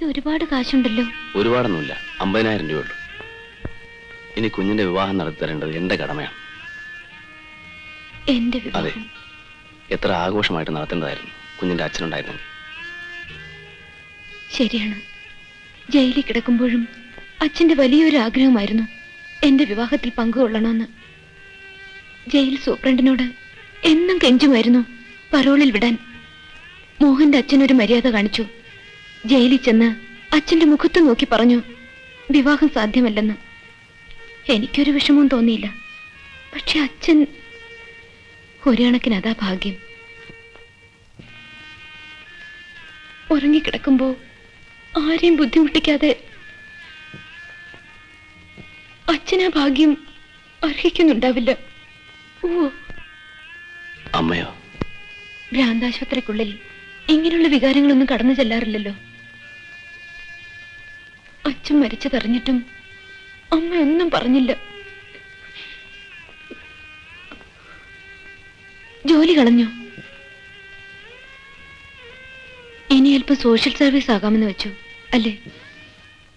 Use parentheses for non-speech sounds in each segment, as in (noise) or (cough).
ഇത് ഒരുപാട് കാശുണ്ടല്ലോ. ഒരുപാടൊന്നുമില്ല. അമ്പതിനായിരം രൂപയുള്ളൂ ഇനി കുഞ്ഞിന്റെ വിവാഹം നടത്തി തരേണ്ടത് എന്റെ കടമയാണ്. എന്റെ അതെ. വിവാഹം? എത്ര ആഘോഷമായിട്ട് നടത്തേണ്ടതായിരുന്നു കുഞ്ഞിന്റെ അച്ഛനുണ്ടായിരുന്നെങ്കിൽ. ശരിയാണ്. ജയിലിൽ കിടക്കുമ്പോഴും അച്ഛന്റെ വലിയൊരു ആഗ്രഹമായിരുന്നു എന്റെ വിവാഹത്തിൽ പങ്കുകൊള്ളണമെന്ന് ജയിൽ സൂപ്രണ്ടിനോട് എന്നും കെഞ്ചുമായിരുന്നു പരോളിൽ വിടാൻ. മോഹന്റെ അച്ഛനൊരു മര്യാദ കാണിച്ചു. ജയിലിൽ ചെന്ന് അച്ഛന്റെ മുഖത്ത് നോക്കി പറഞ്ഞു വിവാഹം സാധ്യമല്ലെന്ന്. എനിക്കൊരു വിഷമവും തോന്നിയില്ല. പക്ഷെ അച്ഛൻ ഒരു കണക്കിന് അതാ ഭാഗ്യം. ഉറങ്ങിക്കിടക്കുമ്പോ ആരെയും ബുദ്ധിമുട്ടിക്കാതെ അച്ഛനാ ഭാഗ്യം അർഹിക്കുന്നുണ്ടാവില്ല. അമ്മയോ? ഭ്രാന്താശുപത്രിക്കുള്ളിൽ ഇങ്ങനെയുള്ള വികാരങ്ങളൊന്നും കടന്നു ചെല്ലാറില്ലല്ലോ. അച്ഛൻ മരിച്ചതറിഞ്ഞിട്ടും അമ്മ ഒന്നും പറഞ്ഞില്ല. ജോലി കളഞ്ഞു. ഇനി അല്പം സോഷ്യൽ സർവീസ് ആകാമെന്ന് വെച്ചു. അല്ലേ?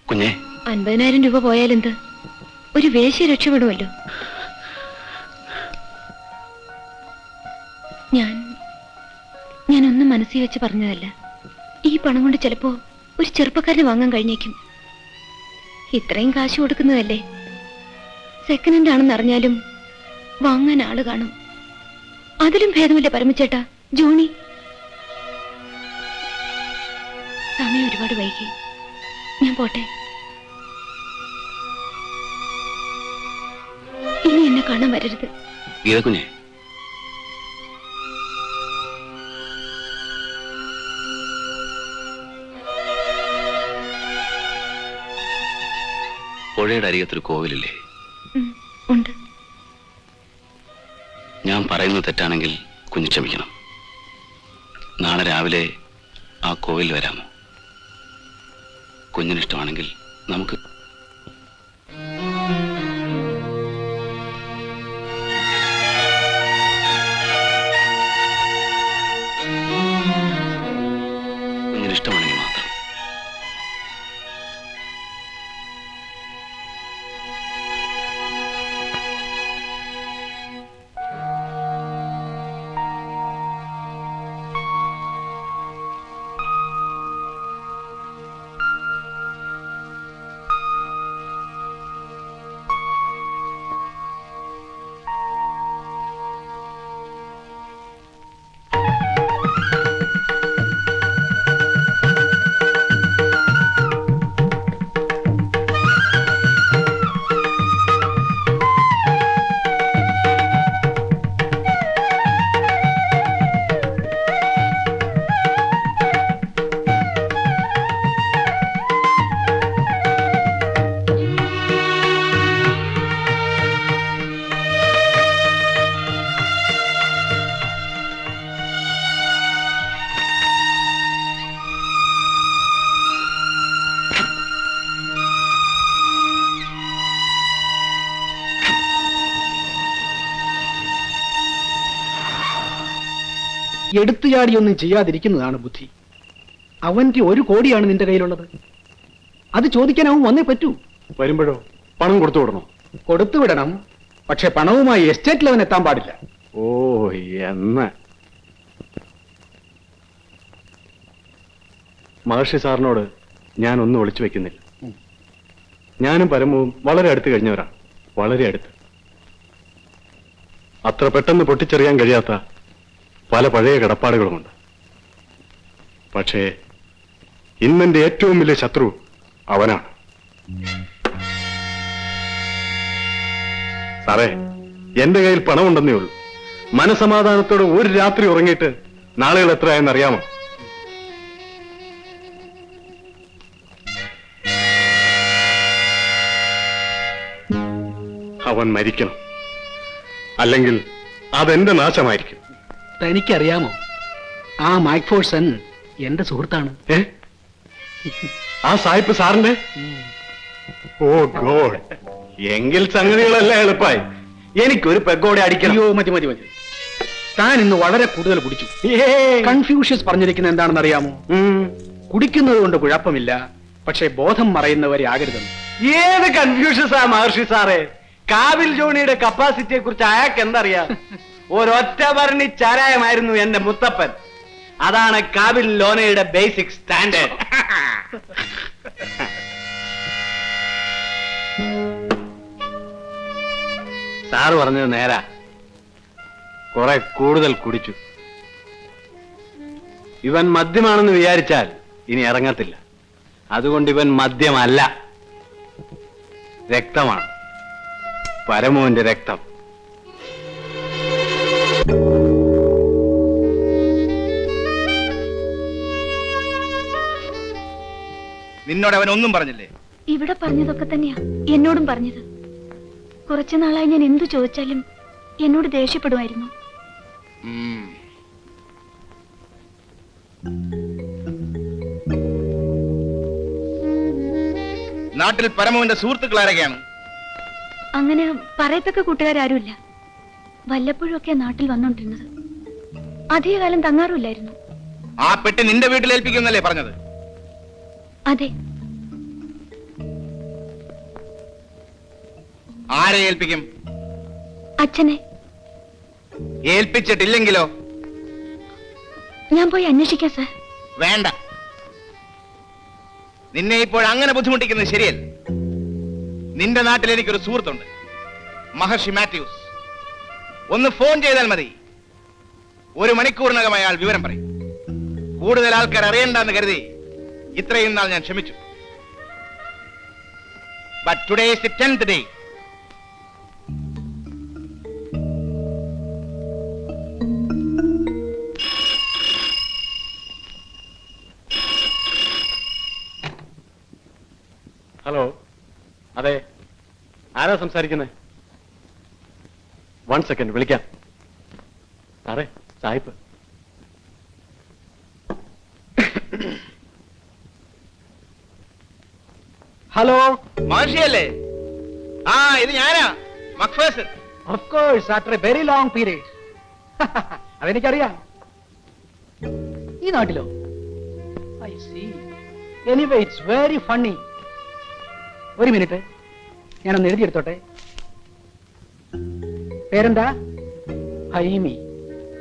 കുഞ്ഞെ. അൻപതിനായിരം രൂപ പോയാലെന്ത്? ഒരു വേശ്യ രക്ഷപ്പെടുമല്ലോ. ഞാൻ ഞാനൊന്നും മനസ്സിൽ വെച്ച് പറഞ്ഞതല്ല. ഈ പണം കൊണ്ട് ചിലപ്പോ ഒരു ചെറുപ്പക്കാരന് വാങ്ങാൻ കഴിഞ്ഞേക്കും. ഇത്രയും കാശ് കൊടുക്കുന്നതല്ലേ? സെക്കൻഡ് ഹാൻഡ് ആണെന്ന് അറിഞ്ഞാലും വാങ്ങാൻ ആൾ കാണും. അതിലും ഭേദമില്ല പരമച്ചേട്ടാ ജോണി? സമയം ഒരുപാട് വൈകി. ഞാൻ പോട്ടെ. ഇനി എന്നെ കാണാൻ വരരുത്. ഗീത പുഴയുടെ അരികത്തൊരു കോവിലില്ലേ? ഉണ്ട്. ഞാൻ പറയുന്നത് തെറ്റാണെങ്കിൽ കുഞ്ഞു ക്ഷമിക്കണം. നാളെ രാവിലെ ആ കോവിൽ വരാമോ? കുഞ്ഞിനിഷ്ടമാണെങ്കിൽ നമുക്ക് എടുത്തുചാടിയൊന്നും ചെയ്യാതിരിക്കുന്നതാണ് ബുദ്ധി. അവന്റെ ഒരു കോടിയാണ് നിന്റെ കയ്യിലുള്ളത്. അത് ചോദിക്കാൻ അവൻ വന്നേ പറ്റൂ. വരുമ്പോഴോ? പണം കൊടുത്തു വിടണോ? കൊടുത്തു വിടണം. പക്ഷെ പണവുമായി എസ്റ്റേറ്റിൽ അവൻ എത്താൻ പാടില്ല. ഓ എന്ന. മഹർഷി സാറിനോട് ഞാൻ ഒന്നും ഒളിച്ചു വെക്കുന്നില്ല. ഞാനും പരമവും വളരെ അടുത്ത് കഴിഞ്ഞവരാണ് വളരെ അടുത്ത്. അത്ര പെട്ടെന്ന് പൊട്ടിച്ചെറിയാൻ കഴിയാത്ത പല പഴയ കടപ്പാടുകളുമുണ്ട്. പക്ഷേ ഇന്നെന്റെ ഏറ്റവും വലിയ ശത്രു അവനാണ്. സാറേ എന്റെ കയ്യിൽ പണമുണ്ടെന്നേ ഉള്ളൂ. മനസമാധാനത്തോടെ ഒരു രാത്രി ഉറങ്ങിയിട്ട് നാളുകൾ എത്രയായെന്ന് അറിയാമോ അവൻ മരിക്കണം. അല്ലെങ്കിൽ അതെന്റെ നാശമായിരിക്കും. തനിക്കറിയാമോ? ആ മൈക്ക് ഫോഴ്സൺ എന്റെ സുഹൃത്താണ്. ഏ? ആ സായിപ്പ് സാറിന്റെ? Oh god. എങ്കിൽ സംഗതികളെല്ലാം എളുപ്പമായി എനിക്കൊരു പെഗോടെ അടിക്കണം. അയ്യോ മതി മതി മതി. താൻ ഇന്ന് വളരെ കൂടുതൽ കുടിച്ചു. കൺഫ്യൂഷ്യസ് പറഞ്ഞിരിക്കുന്ന എന്താണെന്ന് അറിയാമോ. കുടിക്കുന്നത് കൊണ്ട് കുഴപ്പമില്ല. പക്ഷെ ബോധം മറയുന്നവരെ ആകരുതെന്ന്. ഏത് കൺഫ്യൂഷ്യസാ മഹർഷി സാറേ? കാവിൽ ജോണിയുടെ കപ്പാസിറ്റിയെ കുറിച്ച് അയാൾക്ക് എന്തറിയാം? (laughs) ഒരൊറ്റ വർണി ചാരായമായിരുന്നു എന്റെ മുത്തപ്പൻ. അതാണ് കാവിൽ ലോനയുടെ ബേസിക് സ്റ്റാൻഡേർഡ് സാറ് പറഞ്ഞത് നേരാ. കുറെ കൂടുതൽ കുടിച്ചു. ഇവൻ മദ്യമാണെന്ന് വിചാരിച്ചാൽ ഇനി ഇറങ്ങത്തില്ല. അതുകൊണ്ട് ഇവൻ മദ്യമല്ല. രക്തമാണ്. പരമോന്റെ രക്തം. നിന്നോട് അവൻ ഒന്നും പറഞ്ഞില്ലേ? ഇവിടെ പറഞ്ഞതൊക്കെ തന്നെയാ എന്നോടും പറഞ്ഞത്. കുറച്ചു നാളായി ഞാൻ എന്തു ചോദിച്ചാലും എന്നോട് ദേഷ്യപ്പെടുമായിരുന്നു. നാട്ടിൽ പരമവന്റെ സുഹൃത്തുക്കൾ ആരൊക്കെയാണ്? അങ്ങനെ പറയത്തക്ക കൂട്ടുകാരും വല്ലപ്പോഴും ഒക്കെ നാട്ടിൽ വന്നോണ്ടിരുന്നത്. അധികകാലം തങ്ങാറുമില്ലായിരുന്നു. ആ പെട്ടി നിന്റെ വീട്ടിൽ ഏൽപ്പിക്കുന്നല്ലേ പറഞ്ഞത്? അതെ. ആരെ ഏൽപ്പിക്കും? അച്ഛനെ. ഏൽപ്പിച്ചിട്ടില്ലെങ്കിലോ? ഞാൻ പോയി അന്വേഷിക്കാം സർ. വേണ്ട. നിന്നെ ഇപ്പോൾ അങ്ങനെ ബുദ്ധിമുട്ടിക്കുന്നത് ശരിയല്ല. നിന്റെ നാട്ടിൽ എനിക്കൊരു സുഹൃത്തുണ്ട്. മഹർഷി മാത്യൂസ്. ഒന്ന് ഫോൺ ചെയ്താൽ മതി. ഒരു മണിക്കൂറിനകം അയാൾ വിവരം പറയും. കൂടുതൽ ആൾക്കാർ അറിയണ്ടെന്ന് കരുതി ഇത്രയും നാൾ ഞാൻ ക്ഷമിച്ചു. ഹലോ അതെ. ആരാ സംസാരിക്കുന്നത് വൺ സെക്കൻഡ് വിളിക്കാം. സാറേ സായിപ്പ് ഹലോ മഹർഷിയല്ലേ ആ ഇത് ഞാനാ. മക്ഫേസ്. Of course after a very long period അതെനിക്കറിയാം. ഈ നാട്ടിലോ? I see anyway it's very funny ഒരു മിനിറ്റ്. ഞാനൊന്ന് എഴുതിയെടുത്തോട്ടെ. പേരെന്താ? ഹൈമി.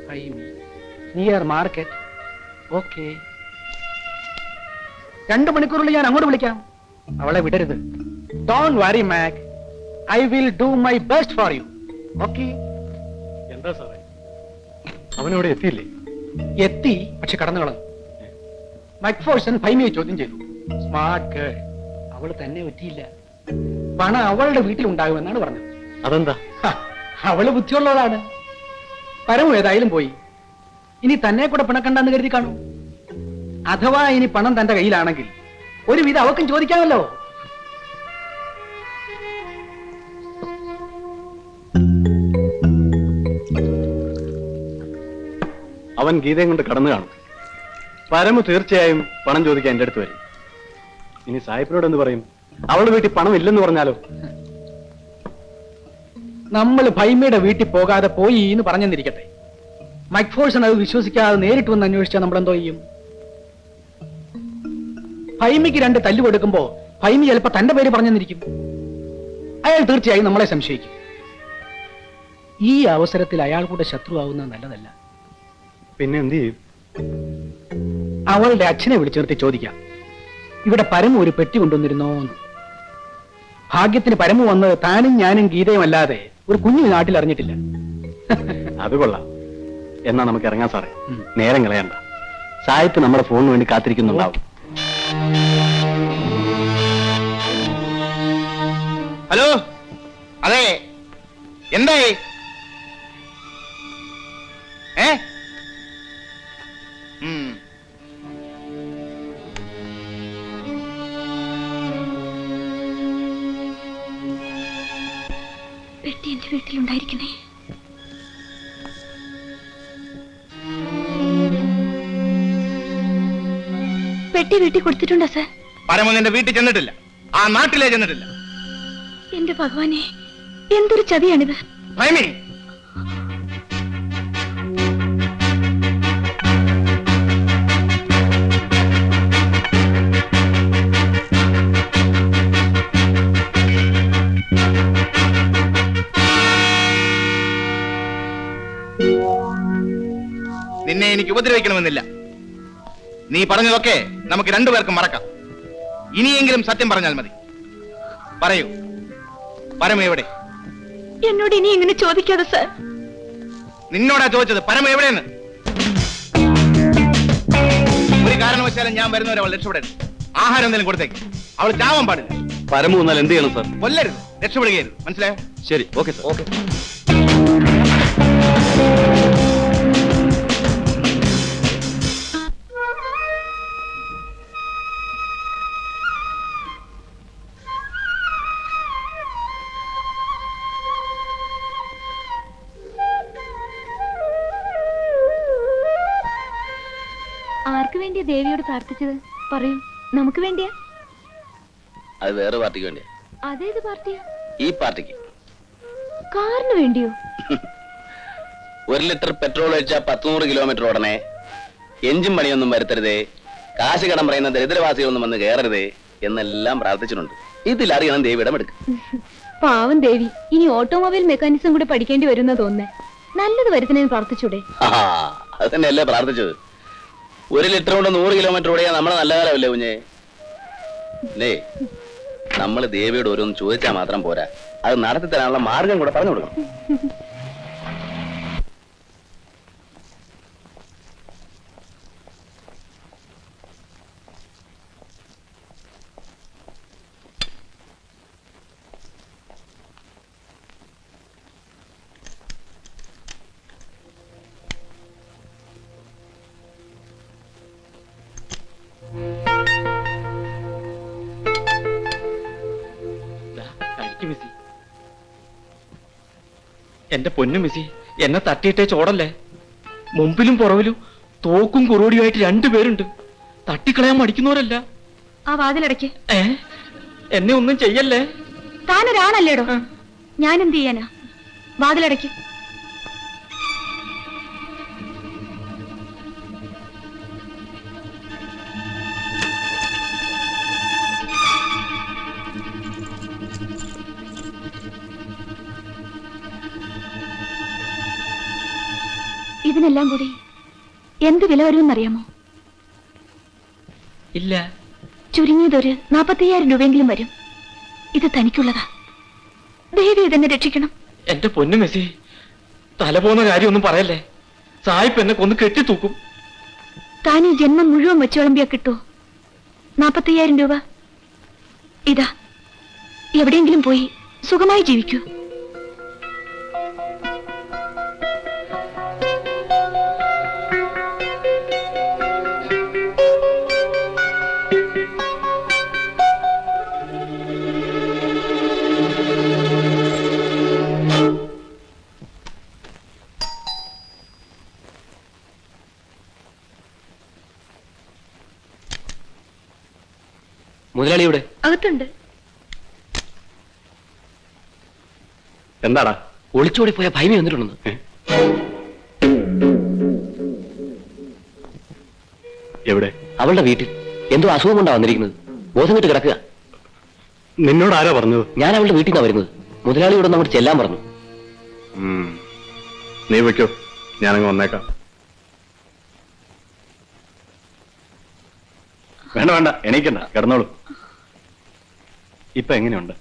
ഹൈമി. നിയർ മാർക്കറ്റ് ഓക്കെ രണ്ട് മണിക്കൂറിൽ ഞാൻ അങ്ങോട്ട് വിളിക്കാം. അവളെ വിടരുത്. Don't worry Mac I will do my best for you okay എന്താ സാറേ? അവനവിടെ എത്തിയില്ലേ? എത്തി പക്ഷെ കടന്നു കളഞ്ഞു. മക്ഫോഴ്സൺ ഫൈമിയെ ചോദ്യം ചെയ്തു. സ്മാർട്ട് അവൾ തന്നെ പറ്റിയില്ല. പണം അവളുടെ വീട്ടിലുണ്ടാകുമെന്നാണ് പറഞ്ഞത്. അതെന്താ? അവൾ ബുദ്ധിയുള്ളവളാണ്. പരമു ഏതായാലും പോയി. ഇനി തന്നെ കൂടെ പിണക്കണ്ടെന്ന് കരുതി കാണൂ. അഥവാ ഇനി പണം തന്റെ കയ്യിലാണെങ്കിൽ ഒരുവിധം അവക്കും ചോദിക്കാമല്ലോ. അവൻ ഗീതയും കൊണ്ട് കടന്നു കാണും. പരമു തീർച്ചയായും പണം ചോദിക്കാൻ എന്റെ അടുത്ത് വരും. ഇനി സായിപ്പിനോട് എന്ന് പറയും? അവളുടെ വീട്ടിൽ പണം ഇല്ലെന്ന് പറഞ്ഞാലോ? നമ്മൾ ഭൈമയുടെ വീട്ടിൽ പോകാതെ പോയി എന്ന് പറഞ്ഞെന്നിരിക്കട്ടെ. മൈക്ഫോഴ്സൺ അത് വിശ്വസിക്കാതെ നേരിട്ട് വന്ന് അന്വേഷിച്ചാൽ നമ്മൾ എന്തോ ചെയ്യും? ഭൈമിക്ക് രണ്ട് തല്ല് കൊടുക്കുമ്പോ ഭൈമി ചിലപ്പോ തന്റെ പേര് പറഞ്ഞെന്നിരിക്കും. അയാൾ തീർച്ചയായും നമ്മളെ സംശയിക്കും. ഈ അവസരത്തിൽ അയാൾ കൂടെ ശത്രുവാകുന്നത് നല്ലതല്ല. പിന്നെ എന്ത് ചെയ്യും? അവളുടെ അച്ഛനെ വിളിച്ചു നിർത്തി ചോദിക്കാം. ഇവിടെ പരമു ഒരു പെട്ടി കൊണ്ടുവന്നിരുന്നോന്ന്. ഭാഗ്യത്തിന് പരമു വന്ന് താനും ഞാനും ഗീതയും അല്ലാതെ ഒരു കുഞ്ഞു നാട്ടിൽ അറിഞ്ഞിട്ടില്ല. അത് കൊള്ളാം. എന്നാ നമുക്ക് ഇറങ്ങാൻ സാറേ. നേരം കളയണ്ട. സായിപ്പ് നമ്മുടെ ഫോണിന് വേണ്ടി കാത്തിരിക്കുന്നുണ്ടാവും. ഹലോ? അതെ. എന്തായി? ഏ. പെട്ടി എന്റെ വീട്ടിലുണ്ടായിരിക്കണേ. വെട്ടി വീട്ടി കൊടുത്തിട്ടുണ്ടോ സർ? പരമ എന്റെ വീട്ടിൽ ചെന്നിട്ടില്ല. ആ നാട്ടിലേ ചെന്നിട്ടില്ല. എന്റെ ഭഗവാനെ എന്തൊരു ചതിയാണിത് നിന്നെ എനിക്ക് ഉപദ്രവിക്കണമെന്നില്ല. നീ പറഞ്ഞതൊക്കെ നമുക്ക് രണ്ടുപേർക്കും മറക്കാം. ഇനിയെങ്കിലും സത്യം പറഞ്ഞാൽ മതി. പറയൂ. പരമ എവിടെ? എന്നോട് ഇനി എങ്ങനെ ചോദിക്കാതെ സാർ. നിന്നോടാ ചോദിച്ചത് പരമ എവിടെയെന്ന്? ഒരു കാരണവശാലും ഞാൻ വരുന്നവരെ അവൾ രക്ഷപ്പെടരുത്. ആഹാരം എന്തെങ്കിലും കൊടുത്തേക്ക്. അവൾ ചാവാൻ പാടില്ല. പരമ വന്നാൽ എന്ത് ചെയ്യണം സാർ? കൊല്ലരുത്. രക്ഷപ്പെടുകയായിരുന്നു മനസ്സിലായോ? ശരി. Okay sir. ഓക്കെ. ദേവിയോട് പ്രാർത്ഥിച്ചത്? പറയൂ. നമുക്ക് വേണ്ടിയാ? അത് വേറെ പാർട്ടിക്ക് വേണ്ടിയാ. അതേത് പാർട്ടിയാ? ഈ പാർട്ടിക്ക്. കാറിന് വേണ്ടിയോ? ഒരു ലിറ്റർ പെട്രോൾ ഒഴിച്ചാൽ പത്തുനൂറ് കിലോമീറ്റർ ഓടണേ. എഞ്ചിൻ പണിയൊന്നും വരുത്തരുതേ. കാശ് കടം പറയുന്ന ദരിദ്രവാസികളൊന്നും വന്ന് കയറരുതേ എന്നെല്ലാം പ്രാർത്ഥിച്ചിട്ടുണ്ട്. ഇതിലറിയണം ദേവി ഇടമെടുക്കും. പാവം ദേവി ഇനി ഓട്ടോമൊബൈൽ മെക്കാനിസം കൂടെ പഠിക്കേണ്ടി വരുന്ന തോന്നേ. നല്ലത് വരുത്തുന്നതിന് പ്രാർത്ഥിച്ചൂടെ. അത് തന്നെയല്ലേ പ്രാർത്ഥിച്ചത്. ഒരു ലിറ്റർ കൊണ്ട് നൂറ് കിലോമീറ്റർ ഓടിയാ നമ്മളെ നല്ല കാലമല്ലേ കുഞ്ഞേ? അല്ലേ നമ്മൾ ദേവിയോട് ഓരോന്ന് ചോദിച്ചാൽ മാത്രം പോരാ. അത് നടത്തി തരാനുള്ള മാർഗം കൂടെ പറഞ്ഞു കൊടുക്കണം. എന്റെ പൊന്നു മിസി എന്നെ തട്ടിയിട്ടേ ചോടല്ലേ? മുമ്പിലും പുറവിലും തോക്കും കുറുവടിയുമായിട്ട് രണ്ടുപേരുണ്ട് തട്ടിക്കളയാൻ മടിക്കുന്നവരല്ല. ആ വാതിലടയ്ക്ക്. ഏ? എന്നെ ഒന്നും ചെയ്യല്ലേ? താനൊരാണല്ലേടോ ഞാൻ എന്ത് ചെയ്യാനാ? വാതിലടയ്ക്ക്. ഇതിനെല്ലാം കൂടി എന്ത് വില വരുമെന്നറിയാമോ? ഇല്ല. ചുരുങ്ങിയതൊരു നാപ്പത്തയ്യായിരം രൂപയെങ്കിലും വരും. ഇത് തനിക്കുള്ളതാ. ദേവി ഇതെന്നെ രക്ഷിക്കണം. എന്റെ പൊന്നു മെസ്സി തല പോകുന്ന കാര്യമൊന്നും പറയല്ലേ? സായിപ്പ് എന്നെ കൊന്ന് കെട്ടിത്തൂക്കും. താൻ ഈ ജന്മം മുഴുവൻ വെച്ചോളമ്പിയാ കിട്ടുമോ നാപ്പത്തയ്യായിരം രൂപ. ഇതാ. എവിടെയെങ്കിലും പോയി സുഖമായി ജീവിക്കൂ. എന്താടാ ഒളിച്ചോടി പോയ ഭയമി വന്നിട്ടുണ്ടെന്ന് എവിടെ? അവളുടെ വീട്ടിൽ. എന്തോ അസുഖം കൊണ്ടാ വന്നിരിക്കുന്നത്. ബോധം കെട്ട് കിടക്കുക. നിന്നോട് ആരാ പറഞ്ഞത്? ഞാൻ അവളുടെ വീട്ടിൽ നിന്നാ വരുന്നത്. മുതലാളിയോട് അങ്ങോട്ട് ചെല്ലാൻ പറഞ്ഞു. നീ വെക്കോ ഞാനങ്ങ് വന്നേക്കാം. വേണ്ട വേണ്ട. എണീക്കണ്ട. കിടന്നോളൂ. ഇപ്പൊ എങ്ങനെയുണ്ട്?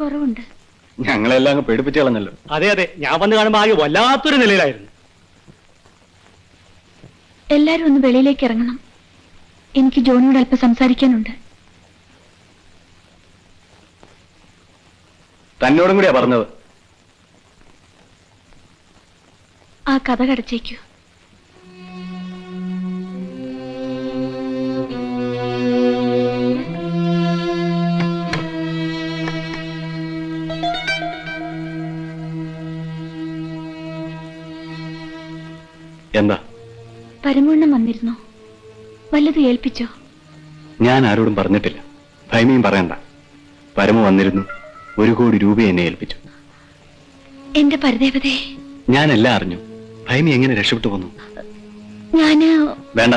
കുറവുണ്ട്. ഞങ്ങളെല്ലാം അങ്ങ് പേടിപ്പിച്ച് കളഞ്ഞല്ലോ. അതെ അതെ. ഞാൻ വന്ന് കാണുമ്പോൾ ആകെ വല്ലാത്തൊരു നിലയിലായിരുന്നു. എല്ലാരും ഒന്ന് വെളിയിലേക്ക് ഇറങ്ങണം. എനിക്ക് ജോണിയോട് അല്പം സംസാരിക്കാനുണ്ട്. തന്നോടും കൂടിയാ പറഞ്ഞത്. ആ കഥ കടച്ചേക്കൂ. ഏൽപ്പിച്ചോ? ഞാൻ ആരോടും പറഞ്ഞിട്ടില്ല. ഭൈമിയും പറയണ്ട. പരമ വന്നിരുന്നു. ഒരു കോടി രൂപ എന്നെ ഏൽപ്പിച്ചു. എന്റെ പരദേവതേ. ഞാനെല്ലാം അറിഞ്ഞു. ഭൈമി എങ്ങനെ രക്ഷപ്പെട്ടു വന്നു? ഞാൻ വേണ്ട.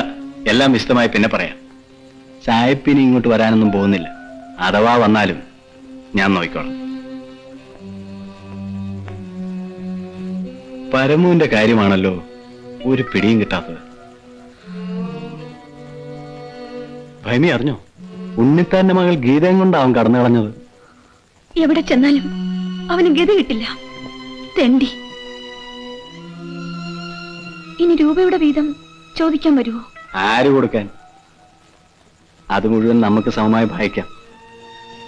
എല്ലാം വിശദമായി പിന്നെ പറയാം. സായപ്പിന് ഇങ്ങോട്ട് വരാനൊന്നും പോകുന്നില്ല. അഥവാ വന്നാലും ഞാൻ നോക്കിക്കോളാം പരമുവിന്റെ കാര്യമാണല്ലോ ഒരു പിടിയും കിട്ടാത്തത്. ഭൈമി അറിഞ്ഞോ? ഉണ്ണിത്താന്റെ മകൾ ഗീതയും കൊണ്ടാവും കടന്നു കളഞ്ഞത്. എവിടെ ചെന്നാലും അവന് ഗതി കിട്ടില്ല. തെണ്ടി. ഇനി രൂപയുടെ വീതം ചോദിക്കാൻ വരുമോ ആര് കൊടുക്കാൻ? അത് മുഴുവൻ നമുക്ക് സമമായി ഭാഗിക്കാം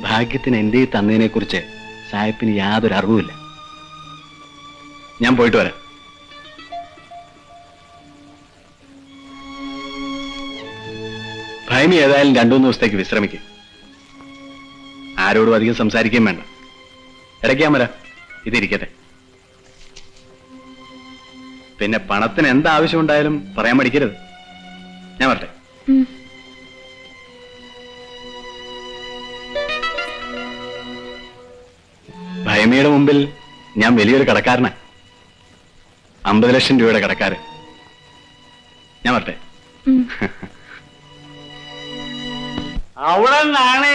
ഭാഗ്യത്തിന് എന്റെ ഈ തന്നതിനെ കുറിച്ച് സാഹിബിന് യാതൊരു അറിവുമില്ല. ഞാൻ പോയിട്ട് വരാം. ഭൈമി ഏതായാലും രണ്ടു മൂന്ന് ദിവസത്തേക്ക് വിശ്രമിക്കും. ആരോടും അധികം സംസാരിക്കുകയും വേണ്ട. ഇടയ്ക്കാൻ വരാ ഇതിരിക്കട്ടെ. പിന്നെ പണത്തിന് എന്താവശ്യം ഉണ്ടായാലും പറയാൻ മടിക്കരുത്. ഞാൻ വരട്ടെ. ഭയമിയുടെ മുമ്പിൽ ഞാൻ വലിയൊരു കടക്കാരനാ. അമ്പത് ലക്ഷം രൂപയുടെ കടക്കാരൻ. ഞാൻ വരട്ടെ. (laughs) അവിടെ നിന്നാണ്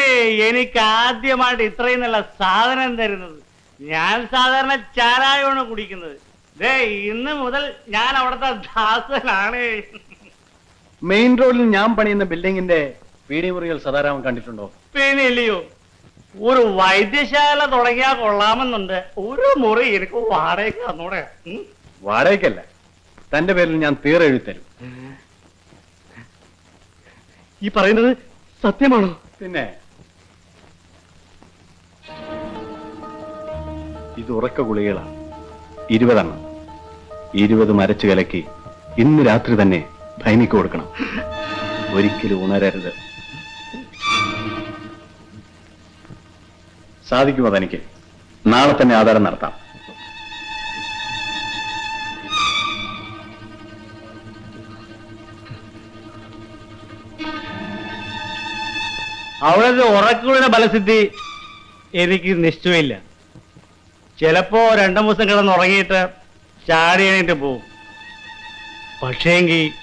എനിക്ക് ആദ്യമായിട്ട് ഇത്രയും നല്ല സാധനം തരുന്നത്. ഞാൻ സാധാരണ ചാരായമാണ് കുടിക്കുന്നത്. ദേ ഇന്ന് മുതൽ ഞാൻ അവിടുത്തെ ദാസനാണ്. മെയിൻ റോഡിൽ ഞാൻ പണിയുന്ന ബിൽഡിങ്ങിന്റെ പീഡി മുറികൾ സദാരാമൻ കണ്ടിട്ടുണ്ടോ? പിന്നെ ഇല്ലയോ? ഒരു വൈദ്യശാല തുടങ്ങിയാൽ കൊള്ളാമെന്നുണ്ട്. ഒരു മുറി എനിക്ക് വാടകയ്ക്ക് തന്നൂടെ. വാടകയ്ക്കല്ല. തന്റെ പേരിൽ ഞാൻ തീർ എഴുത്തരും ഈ പറയുന്നത് സത്യമാണോ? പിന്നെ? ഇത് ഉറക്ക ഗുളികളാണ് ഇരുപതെണ്ണം. ഇരുപത് മരച്ചു കലക്കി ഇന്ന് രാത്രി തന്നെ ഭൈമിക്ക് കൊടുക്കണം. ഒരിക്കലും ഉണരരുത്. സാധിക്കുമോ തനിക്ക്? നാളെ തന്നെ ആധാരം നടത്താം. അവിടുത്തെ ഉറക്കുകളുടെ ബലസിദ്ധി എനിക്ക് നിശ്ചയമില്ല. ചിലപ്പോ രണ്ടു ദിവസം കിടന്ന് ഉറങ്ങിയിട്ട് ചാടി എണീറ്റ് പോവും. പക്ഷേങ്കി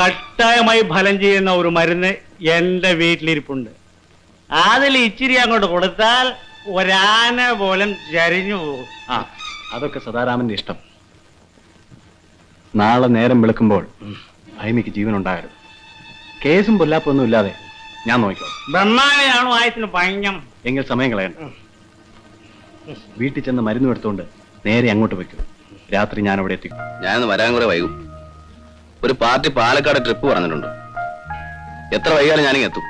കട്ടായമായി ഫലം ചെയ്യുന്ന ഒരു മരുന്ന് എന്റെ വീട്ടിലിരിപ്പുണ്ട്. അതിൽ ഇച്ചിരി അങ്ങോട്ട് കൊടുത്താൽ ഒരാന പോലും ചരിഞ്ഞു പോകും. ആ അതൊക്കെ സദാരാമന്റെ ഇഷ്ടം. നാളെ നേരം വിളിക്കുമ്പോൾ ഭൈമിക്ക് ജീവൻ ഉണ്ടാകരുത് കേസും പൊല്ലാപ്പൊന്നും ഇല്ലാതെ ഞാൻ നോക്കിയോ ബ്രഹ്മാവിനാണോ ആയത്തിന് പഞ്ഞം? എങ്കിൽ സമയം കളയണ്ട. വീട്ടിൽ ചെന്ന് മരുന്ന് എടുത്തുകൊണ്ട് നേരെ അങ്ങോട്ട് വെക്കും രാത്രി ഞാൻ അവിടെ എത്തിക്കും. ഞാനൊന്ന് വരാൻ കൂടെ വൈകും. ഒരു പാർട്ടി പാലക്കാട് ട്രിപ്പ് പറഞ്ഞിട്ടുണ്ട്. എത്ര വൈകാലും ഞാനിങ്ങ് എത്തും.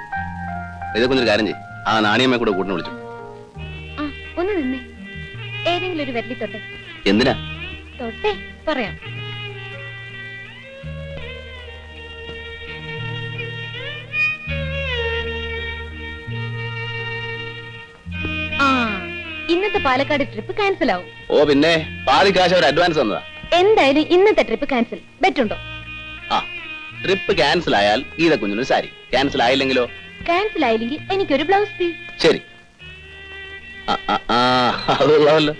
ഇതൊക്കെ ഒരു കാര്യം ചെയ്യും. ആ നാണിയമ്മയെ കൂടെ കൂട്ടിന് വിളിച്ചു. ആ ഒന്ന് നിന്നേ. ഏതെങ്കിലും ഒരു തൊട്ടെ. എന്തിനാ? തൊട്ടേ പറയാം. ആ. ഇന്നത്തെ പാലക്കാട് ട്രിപ്പ് ക്യാൻസൽ ആവും. ഓ പിന്നെ പാതി കാശ് അഡ്വാൻസ് തന്നതാ. എന്തായാലും ഇന്നത്തെ ട്രിപ്പ് ക്യാൻസൽ. ബെറ്റുണ്ടോ? ആ ട്രിപ്പ് ക്യാൻസൽ ആയാൽ ഗീത കുഞ്ഞിന് സാരി. ക്യാൻസൽ ആയില്ലെങ്കിലോ? ക്യാൻസൽ ആയില്ലെങ്കിൽ എനിക്കൊരു ബ്ലൗസ് പീസ് ശരി. ആ ആ, ആ അതുള്ളതല്ലോ.